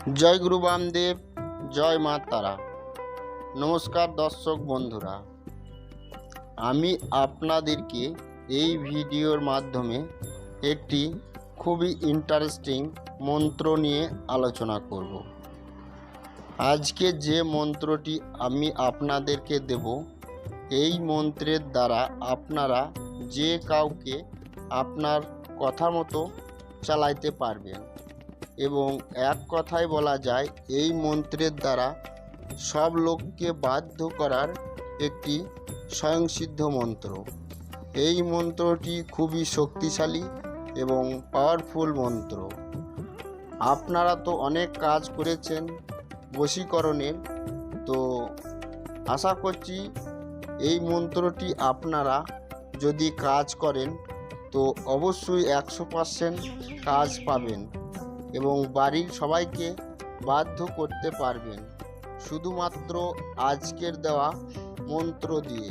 জয় গুরু বামদেব, জয় মা তারা। নমস্কার দর্শক বন্ধুরা, আমি আপনাদেরকে এই ভিডিওর মাধ্যমে একটি খুবই ইন্টারেস্টিং মন্ত্র নিয়ে আলোচনা করব। আজকে যে মন্ত্রটি আমি আপনাদেরকে দেব, এই মন্ত্রের দ্বারা আপনারা যে কাউকে আপনার কথা মতো চালাইতে পারবেন। এবং এক কথায় বলা যায়, এই মন্ত্রের দ্বারা সব লোককে বাধ্য করার একটি স্বয়ংসিদ্ধ মন্ত্র। এই মন্ত্রটি খুবই শক্তিশালী এবং পাওয়ারফুল মন্ত্র। আপনারা তো অনেক কাজ করেছেন বশীকরণের তো আশা করছি এই মন্ত্রটি আপনারা যদি কাজ করেন, তো অবশ্যই একশো পার্সেন্ট কাজ পাবেন। এবং বাড়ির সবাইকে বাধ্য করতে পারবেন। শুধুমাত্র আজকের দেওয়া মন্ত্র দিয়ে।